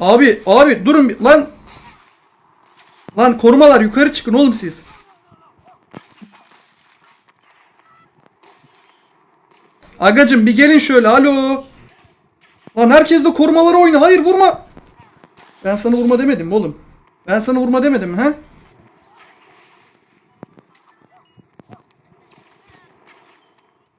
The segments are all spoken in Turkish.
Abi abi durun bir lan. Lan korumalar yukarı çıkın oğlum siz. Agacım bir gelin şöyle alo. Lan herkes de korumaları oyna. Hayır vurma. Ben sana vurma demedim oğlum. Ben sana vurma demedim mi he?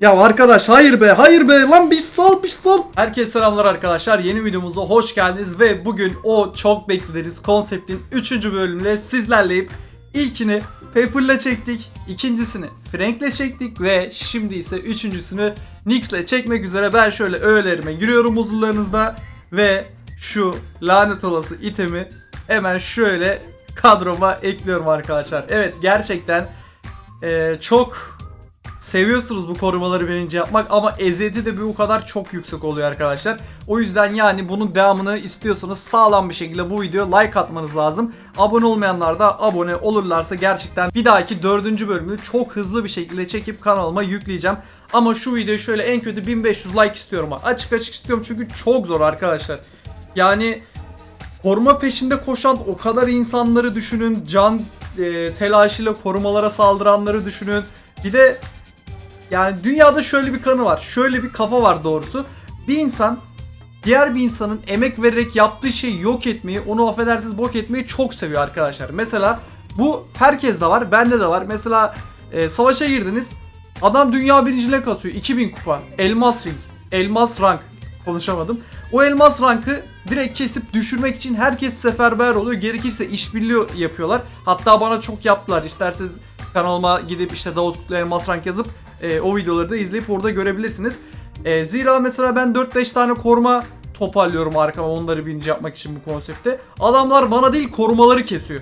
Ya arkadaş hayır be hayır be lan bir sal bir sal. Herkese selamlar arkadaşlar. Yeni videomuza hoş geldiniz ve bugün o çok beklediğiniz konseptin 3. bölümüyle sizlerleyim. İlkini Pepper'la çektik, ikincisini Frank'le çektik ve şimdi ise üçüncüsünü Nix'le çekmek üzere ben şöyle öğelerime giriyorum huzurlarınızda ve şu lanet olası itemi hemen şöyle kadroma ekliyorum arkadaşlar. Evet gerçekten eee, çok seviyorsunuz bu korumaları birinci yapmak ama eziyeti de bir o kadar çok yüksek oluyor arkadaşlar. O yüzden yani bunun devamını istiyorsanız sağlam bir şekilde bu videoya like atmanız lazım. Abone olmayanlar da abone olurlarsa gerçekten bir dahaki dördüncü bölümü çok hızlı bir şekilde çekip kanalıma yükleyeceğim. Ama şu videoyu şöyle en kötü 1500 like istiyorum. Açık açık istiyorum çünkü çok zor arkadaşlar. Yani koruma peşinde koşan o kadar insanları düşünün. Can e, telaşıyla korumalara saldıranları düşünün. Bir de yani dünyada şöyle bir kanı var. Şöyle bir kafa var doğrusu. Bir insan diğer bir insanın emek vererek yaptığı şeyi yok etmeyi, onu affedersiniz bok etmeyi çok seviyor arkadaşlar. Mesela bu herkes de var, bende de var. Mesela e, savaşa girdiniz. Adam dünya birinciliğine kasıyor. 2000 kupa. Elmas ring. Elmas rank. Konuşamadım. O elmas rankı direkt kesip düşürmek için herkes seferber oluyor. Gerekirse işbirliği yapıyorlar. Hatta bana çok yaptılar. İsterseniz kanalıma gidip işte Davut Kutlu elmas rank yazıp e, o videoları da izleyip orada görebilirsiniz. E, zira mesela ben 4-5 tane koruma toparlıyorum arkama onları birinci yapmak için bu konsepte. Adamlar bana değil korumaları kesiyor.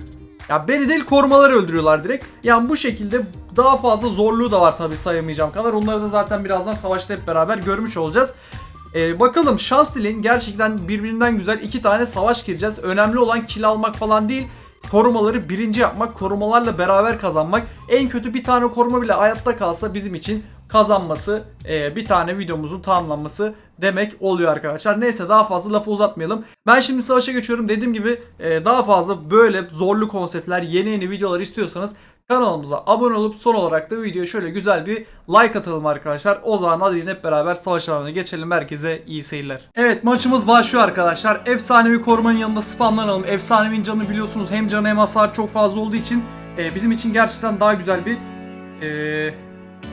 Ya beni değil korumaları öldürüyorlar direkt. Yani bu şekilde daha fazla zorluğu da var tabii sayamayacağım kadar. Onları da zaten birazdan savaşta hep beraber görmüş olacağız. Ee, bakalım şans dileyin gerçekten birbirinden güzel iki tane savaş gireceğiz. Önemli olan kill almak falan değil. Korumaları birinci yapmak, korumalarla beraber kazanmak. En kötü bir tane koruma bile hayatta kalsa bizim için kazanması, e, bir tane videomuzun tamamlanması demek oluyor arkadaşlar. Neyse daha fazla lafı uzatmayalım. Ben şimdi savaşa geçiyorum. Dediğim gibi e, daha fazla böyle zorlu konseptler, yeni yeni videolar istiyorsanız kanalımıza abone olup son olarak da videoya şöyle güzel bir like atalım arkadaşlar. O zaman hadi hep beraber savaş alanına geçelim. Herkese iyi seyirler. Evet maçımız başlıyor arkadaşlar. Efsanevi korumanın yanında spamlanalım. Efsanevinin canı biliyorsunuz hem canı hem hasar çok fazla olduğu için e, bizim için gerçekten daha güzel bir e,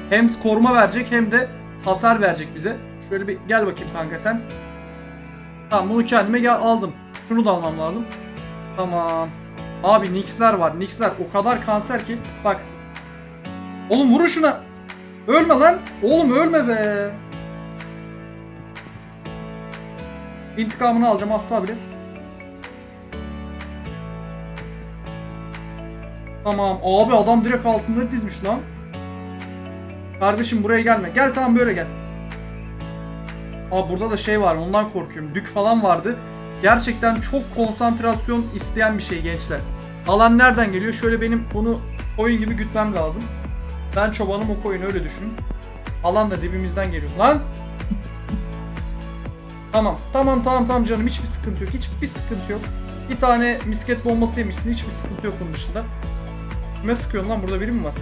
hem koruma verecek hem de hasar verecek bize. Şöyle bir gel bakayım kanka sen. Tamam bunu kendime gel aldım. Şunu da almam lazım. Tamam. Abi Nix'ler var. Nix'ler o kadar kanser ki. Bak. Oğlum vurun şuna. Ölme lan. Oğlum ölme be. İntikamını alacağım az sabret. Tamam. Abi adam direkt altınları dizmiş lan. Kardeşim buraya gelme. Gel tamam böyle gel. Aa burada da şey var ondan korkuyorum. Dük falan vardı. Gerçekten çok konsantrasyon isteyen bir şey gençler. Alan nereden geliyor? Şöyle benim bunu koyun gibi gütmem lazım. Ben çobanım o koyun öyle düşünün. Alan da dibimizden geliyor. Lan! Tamam. Tamam tamam tamam canım hiçbir sıkıntı yok. Hiçbir sıkıntı yok. Bir tane misket bombası yemişsin. Hiçbir sıkıntı yok bunun dışında. Kime sıkıyorsun lan? Burada biri mi var?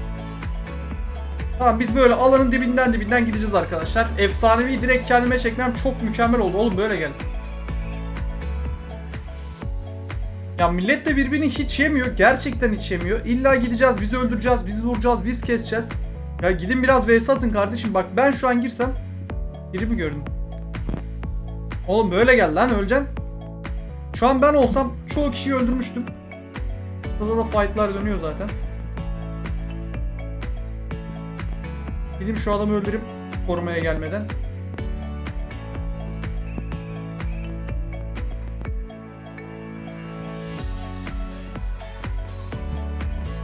Tamam biz böyle alanın dibinden dibinden gideceğiz arkadaşlar. Efsanevi direkt kendime çekmem çok mükemmel oldu. Oğlum böyle gel. Ya millet de birbirini hiç yemiyor. Gerçekten hiç yemiyor. İlla gideceğiz, bizi öldüreceğiz, bizi vuracağız, biz keseceğiz. Ya gidin biraz vs atın kardeşim. Bak ben şu an girsem biri mi gördün? Oğlum böyle gel lan öleceksin. Şu an ben olsam çoğu kişiyi öldürmüştüm. Burada da fightlar dönüyor zaten. Gideyim şu adamı öldürüp korumaya gelmeden.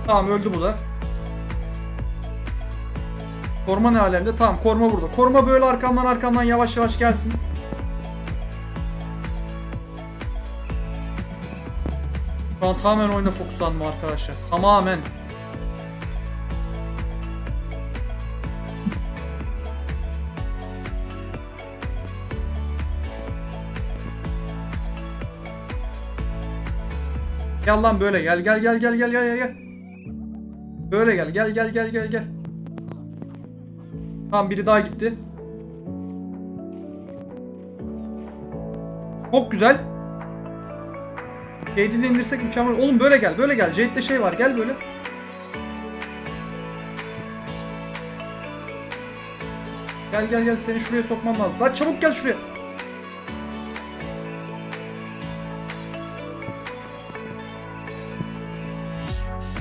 Tamam öldü bu da. Korma ne alemde? Tamam korma burada. Korma böyle arkamdan arkamdan yavaş yavaş gelsin. Şu an tamamen oyuna fokuslanma arkadaşlar. Tamamen. Gel lan böyle gel gel gel gel gel gel gel. Böyle gel gel gel gel gel gel. Tamam biri daha gitti. Çok güzel. Jade'i de indirsek mükemmel. Oğlum böyle gel böyle gel. Jade'de şey var gel böyle. Gel gel gel seni şuraya sokmam lazım. Lan çabuk gel şuraya.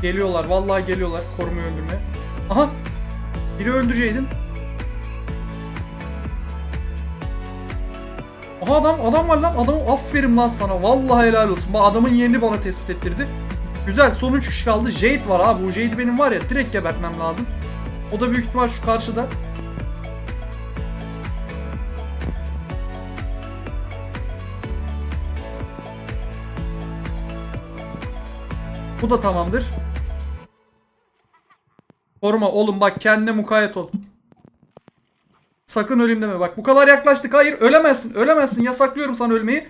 Geliyorlar vallahi geliyorlar korumayı öldürmeye. Aha. Biri öldürecektin. Aha adam adam var lan. Adam aferin lan sana. Vallahi helal olsun. Bak adamın yerini bana tespit ettirdi. Güzel son 3 kişi kaldı. Jade var abi. Bu Jade'i benim var ya direkt gebertmem lazım. O da büyük ihtimal şu karşıda. Bu da tamamdır. Koruma oğlum bak kendine mukayyet ol. Sakın öleyim deme bak bu kadar yaklaştık hayır ölemezsin ölemezsin yasaklıyorum sana ölmeyi.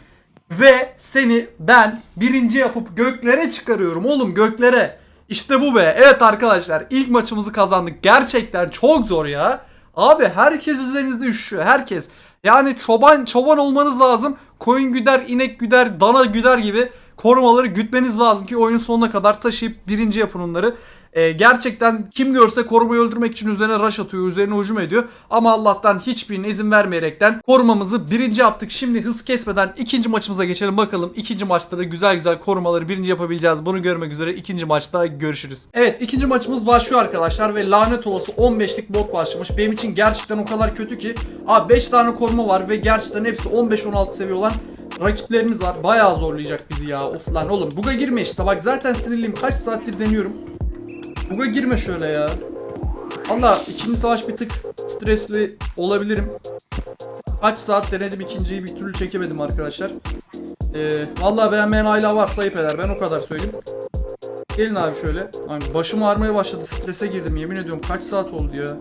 Ve seni ben birinci yapıp göklere çıkarıyorum oğlum göklere. İşte bu be evet arkadaşlar ilk maçımızı kazandık gerçekten çok zor ya. Abi herkes üzerinizde üşüyor herkes. Yani çoban çoban olmanız lazım. Koyun güder, inek güder, dana güder gibi korumaları gütmeniz lazım ki oyun sonuna kadar taşıyıp birinci yapın onları. Ee, gerçekten kim görse korumayı öldürmek için üzerine rush atıyor, üzerine hücum ediyor. Ama Allah'tan hiçbirine izin vermeyerekten korumamızı birinci yaptık. Şimdi hız kesmeden ikinci maçımıza geçelim bakalım. İkinci maçta da güzel güzel korumaları birinci yapabileceğiz. Bunu görmek üzere ikinci maçta görüşürüz. Evet ikinci maçımız başlıyor arkadaşlar ve lanet olası 15'lik bot başlamış. Benim için gerçekten o kadar kötü ki. Abi 5 tane koruma var ve gerçekten hepsi 15-16 seviye olan rakiplerimiz var. Bayağı zorlayacak bizi ya. Of lan oğlum buga girme işte. Bak zaten sinirliyim. Kaç saattir deniyorum. Buga girme şöyle ya. Valla ikinci savaş bir tık stresli olabilirim. Kaç saat denedim ikinciyi bir türlü çekemedim arkadaşlar. Ee, Valla beğenmeyen hala varsa ayıp eder. Ben o kadar söyleyeyim. Gelin abi şöyle. Abi başım ağrımaya başladı. Strese girdim. Yemin ediyorum kaç saat oldu ya.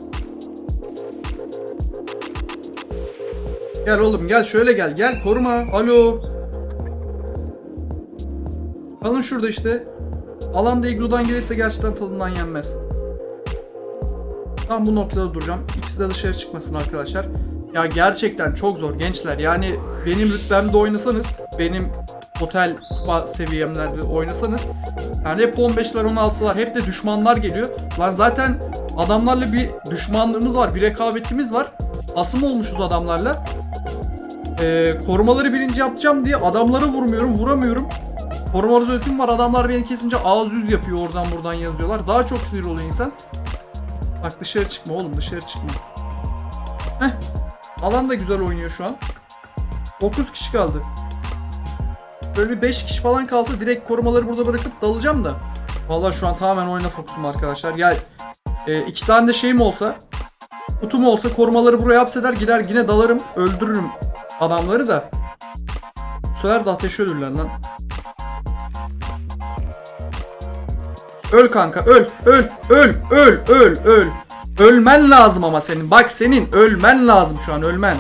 Gel oğlum gel şöyle gel. Gel koruma. Alo. Kalın şurada işte. Alanda igludan gelirse gerçekten tadından yenmez. Tam bu noktada duracağım. İkisi de dışarı çıkmasın arkadaşlar. Ya gerçekten çok zor gençler. Yani benim rütbemde oynasanız, benim otel kupa seviyemlerde oynasanız yani hep 15'ler 16'lar hep de düşmanlar geliyor. Lan zaten adamlarla bir düşmanlığımız var, bir rekabetimiz var. Asım olmuşuz adamlarla. Ee, korumaları birinci yapacağım diye adamları vurmuyorum, vuramıyorum. Koruma öğretim var. Adamlar beni kesince ağız yüz yapıyor oradan buradan yazıyorlar. Daha çok sinir oluyor insan. Bak dışarı çıkma oğlum dışarı çıkma. Heh. Alan da güzel oynuyor şu an. 9 kişi kaldı. Böyle bir 5 kişi falan kalsa direkt korumaları burada bırakıp dalacağım da. Vallahi şu an tamamen oyuna fokusum arkadaşlar. Ya e, iki tane de şeyim olsa kutum olsa korumaları buraya hapseder gider yine dalarım öldürürüm adamları da. Bu sefer de ateş ölürler lan. Öl kanka öl öl öl öl öl öl. Ölmen lazım ama senin. Bak senin ölmen lazım şu an ölmen.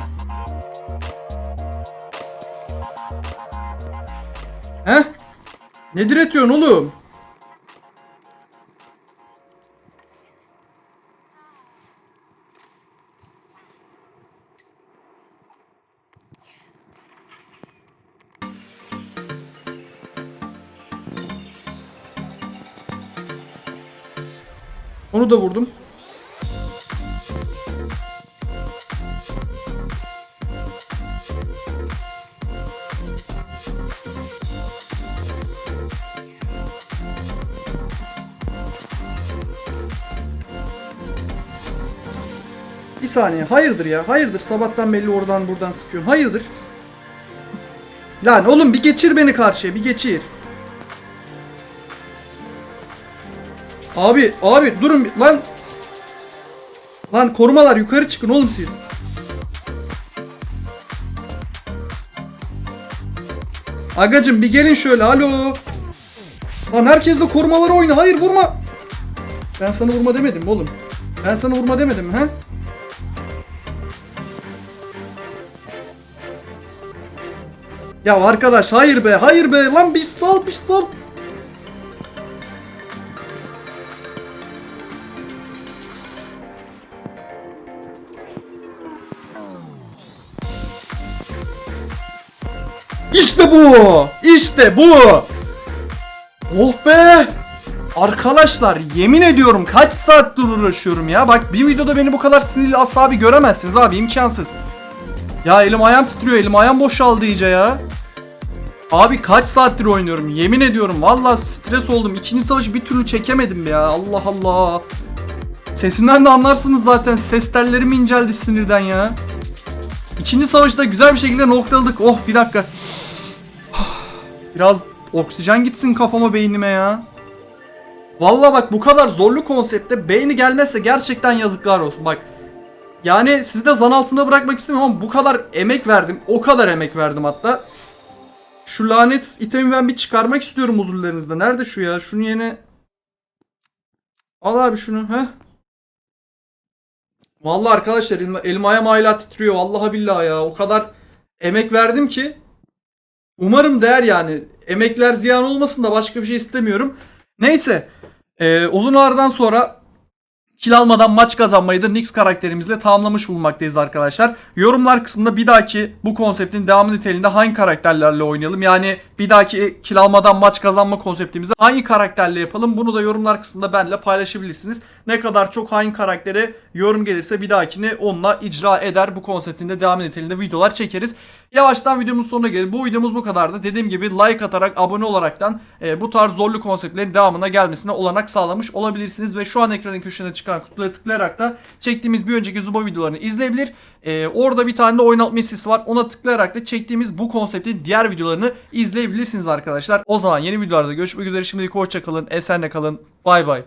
He? Ne diretiyorsun oğlum? Onu da vurdum. Bir saniye. Hayırdır ya? Hayırdır? Sabahtan belli oradan buradan sıkıyorsun. Hayırdır? Lan oğlum bir geçir beni karşıya. Bir geçir. Abi abi durun lan. Lan korumalar yukarı çıkın oğlum siz. Agacım bir gelin şöyle alo. Lan herkes de korumaları oyna. Hayır vurma. Ben sana vurma demedim oğlum. Ben sana vurma demedim mi he? Ya arkadaş hayır be hayır be lan bir sal bir sal. İşte bu. İşte bu. Oh be. Arkadaşlar yemin ediyorum kaç saattir uğraşıyorum ya. Bak bir videoda beni bu kadar sinirli asabi göremezsiniz abi imkansız. Ya elim ayağım titriyor elim ayağım boşaldı iyice ya. Abi kaç saattir oynuyorum yemin ediyorum valla stres oldum. İkinci savaşı bir türlü çekemedim ya Allah Allah. Sesimden de anlarsınız zaten ses tellerim inceldi sinirden ya. İkinci savaşta güzel bir şekilde noktaladık. Oh bir dakika. Biraz oksijen gitsin kafama beynime ya. Valla bak bu kadar zorlu konsepte beyni gelmezse gerçekten yazıklar olsun. Bak yani sizi de zan altında bırakmak istemiyorum ama bu kadar emek verdim. O kadar emek verdim hatta. Şu lanet itemi ben bir çıkarmak istiyorum huzurlarınızda. Nerede şu ya? Şunu yeni... Al abi şunu. Heh. Vallahi arkadaşlar elim, elim ayağım titriyor. Vallahi billahi ya. O kadar emek verdim ki. Umarım değer yani. Emekler ziyan olmasın da başka bir şey istemiyorum. Neyse. Ee, uzun aradan sonra kill almadan maç kazanmayı da Nix karakterimizle tamamlamış bulunmaktayız arkadaşlar. Yorumlar kısmında bir dahaki bu konseptin devamı niteliğinde hangi karakterlerle oynayalım? Yani bir dahaki kill almadan maç kazanma konseptimizi hangi karakterle yapalım? Bunu da yorumlar kısmında benimle paylaşabilirsiniz. Ne kadar çok hangi karaktere yorum gelirse bir dahakini onunla icra eder. Bu konseptin de devamı niteliğinde videolar çekeriz. Yavaştan videomuz sonuna gelin. Bu videomuz bu kadardı. Dediğim gibi like atarak, abone olaraktan e, bu tarz zorlu konseptlerin devamına gelmesine olanak sağlamış olabilirsiniz. Ve şu an ekranın köşesine çıkan kutulara tıklayarak da çektiğimiz bir önceki Zuba videolarını izleyebilir. E, orada bir tane de oynatma listesi var. Ona tıklayarak da çektiğimiz bu konseptin diğer videolarını izleyebilirsiniz arkadaşlar. O zaman yeni videolarda görüşmek üzere. Şimdilik hoşçakalın. Esenle kalın. Bay bay.